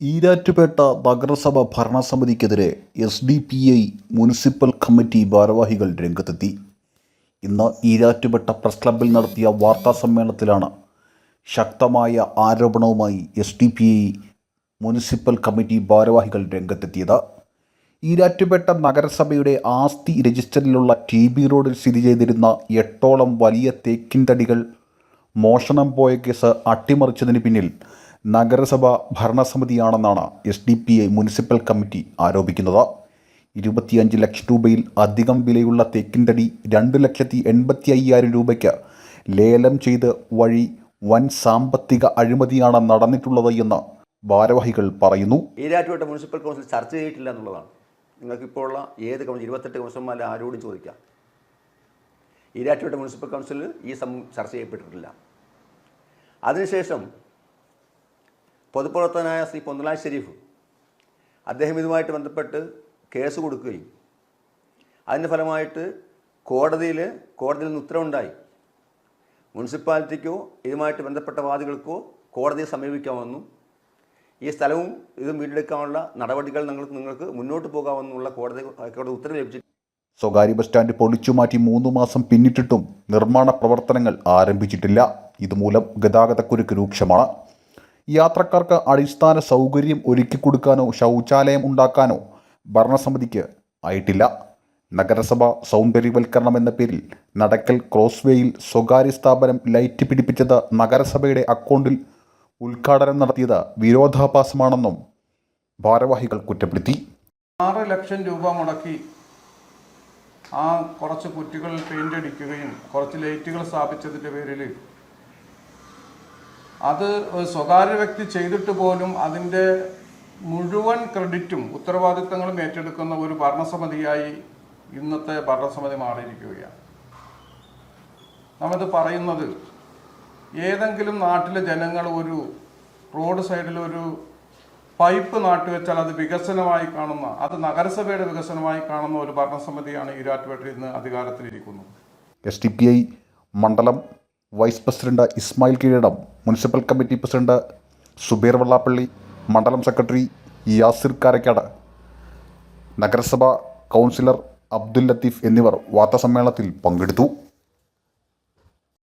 ഈരാറ്റുപേട്ട നഗരസഭ ഭരണസമിതിക്കെതിരെ S D P I municipal committee ഭാരവാഹികൾ രംഗത്തെത്തി. ഇന്ന് ഈരാറ്റുപേട്ട പ്രസ് ക്ലബിൽ നടത്തിയ വാർത്താ സമ്മേളനത്തിലാണ് ശക്തമായ ആരോപണവുമായി S D P I municipal committee ഭാരവാഹികൾ രംഗത്തെത്തിയത്. ഈരാറ്റുപേട്ട നഗരസഭയുടെ ആസ്തി രജിസ്റ്ററിലുള്ള ടി ബി റോഡിൽ സ്ഥിതി ചെയ്തിരുന്ന എട്ടോളം വലിയ തേക്കിൻ തടികൾ മോഷണം പോയ കേസ് അട്ടിമറിച്ചതിന് പിന്നിൽ നഗരസഭ ഭരണസമിതിയാണെന്നാണ് S D P I municipal committee ആരോപിക്കുന്നത്. ഇരുപത്തിയഞ്ച് ലക്ഷം രൂപയിൽ അധികം വിലയുള്ള തേക്കിൻ തടി രണ്ട് ലക്ഷത്തി എൺപത്തി അയ്യായിരം രൂപയ്ക്ക് ലേലം ചെയ്ത് വഴി വൻ സാമ്പത്തിക അഴിമതിയാണ് നടന്നിട്ടുള്ളത് എന്ന് ഭാരവാഹികൾ പറയുന്നു. ഈരാറ്റുപേട്ട മുനിസിപ്പൽ കൗൺസിൽ ചർച്ച ചെയ്തിട്ടില്ല എന്നുള്ളതാണ്. നിങ്ങൾക്കിപ്പോൾ ഉള്ള ഏത് കൗൺസിൽ ഇരുപത്തെട്ട് കൗൺസിലർമാരെ ആരോടും ചോദിക്കാം. ഈരാറ്റുപേട്ട മുനിസിപ്പൽ കൗൺസിലിൽ ഈ സം ചർച്ച ചെയ്യപ്പെട്ടിട്ടില്ല. അതിനുശേഷം പൊതുപ്രവർത്തകനായ ശ്രീ പൊന്നലാൽ ഷെരീഫ് അദ്ദേഹം ഇതുമായിട്ട് ബന്ധപ്പെട്ട് കേസ് കൊടുക്കുകയും അതിന്റെ ഫലമായിട്ട് കോടതിയിൽ കോടതിയിൽ നിന്ന് ഉത്തരവുണ്ടായി. മുനിസിപ്പാലിറ്റിക്കോ ഇതുമായിട്ട് ബന്ധപ്പെട്ട വാദികൾക്കോ കോടതിയെ സമീപിക്കാമെന്നും ഈ സ്ഥലവും ഇതും വീണ്ടെടുക്കാനുള്ള നടപടികൾ നിങ്ങൾക്ക് നിങ്ങൾക്ക് മുന്നോട്ട് പോകാമെന്നുള്ള കോടതി കോടതി ഉത്തരവ് ലഭിച്ചു സ്വകാര്യ ബസ് സ്റ്റാൻഡ് പൊളിച്ചു മാറ്റി മൂന്ന് മാസം പിന്നിട്ടിട്ടും നിർമ്മാണ പ്രവർത്തനങ്ങൾ ആരംഭിച്ചിട്ടില്ല. ഇതുമൂലം ഗതാഗതക്കുരുക്ക് രൂക്ഷമാണ്. യാത്രക്കാർക്ക് അടിസ്ഥാന സൗകര്യം ഒരുക്കി കൊടുക്കാനോ ശൗചാലയം ഉണ്ടാക്കാനോ ഭരണസമിതിക്ക് ആയിട്ടില്ല. നഗരസഭ സൗന്ദര്യവൽക്കരണം എന്ന പേരിൽ നടക്കൽ ക്രോസ്വേയിൽ സ്വകാര്യ സ്ഥാപനം ലൈറ്റ് പിടിപ്പിച്ചത് നഗരസഭയുടെ അക്കൗണ്ടിൽ ഉദ്ഘാടനം നടത്തിയത് വിരോധാഭാസമാണെന്നും ഭാരവാഹികൾ കുറ്റപ്പെടുത്തി. ആറ് ലക്ഷം രൂപ മുടക്കി ആ കുറച്ച് കുറ്റികൾ പെയിന്റ് അടിക്കുകയും കുറച്ച് ലൈറ്റുകൾ സ്ഥാപിച്ചതിന്റെ പേരിൽ അത് സ്വകാര്യ വ്യക്തി ചെയ്തിട്ട് പോലും അതിന്റെ മുഴുവൻ ക്രെഡിറ്റും ഉത്തരവാദിത്തങ്ങളും ഏറ്റെടുക്കുന്ന ഒരു ഭരണസമിതിയായി ഇന്നത്തെ ഭരണസമിതി മാറിയിരിക്കുകയാണ്. നമ്മത് പറയുന്നത് ഏതെങ്കിലും നാട്ടിലെ ജനങ്ങൾ ഒരു റോഡ് സൈഡിൽ ഒരു പൈപ്പ് നാട്ടുവെച്ചാൽ അത് വികസനമായി കാണുന്ന അത് നഗരസഭയുടെ വികസനമായി കാണുന്ന ഒരു ഭരണസമിതിയാണ് ഈരാറ്റുപേട്ടയിൽ നിന്ന് അധികാരത്തിലിരിക്കുന്നത്. എസ് ടി പി ഐ മണ്ഡലം vice president Ismail Keezhadam municipal committee president Subeer Vellappally മണ്ഡലം സെക്രട്ടറി യാസിർ കാരക്കാട് നഗരസഭാ കൗൺസിലർ അബ്ദുൽ ലത്തീഫ് എന്നിവർ വാർത്താസമ്മേളനത്തിൽ പങ്കെടുത്തു.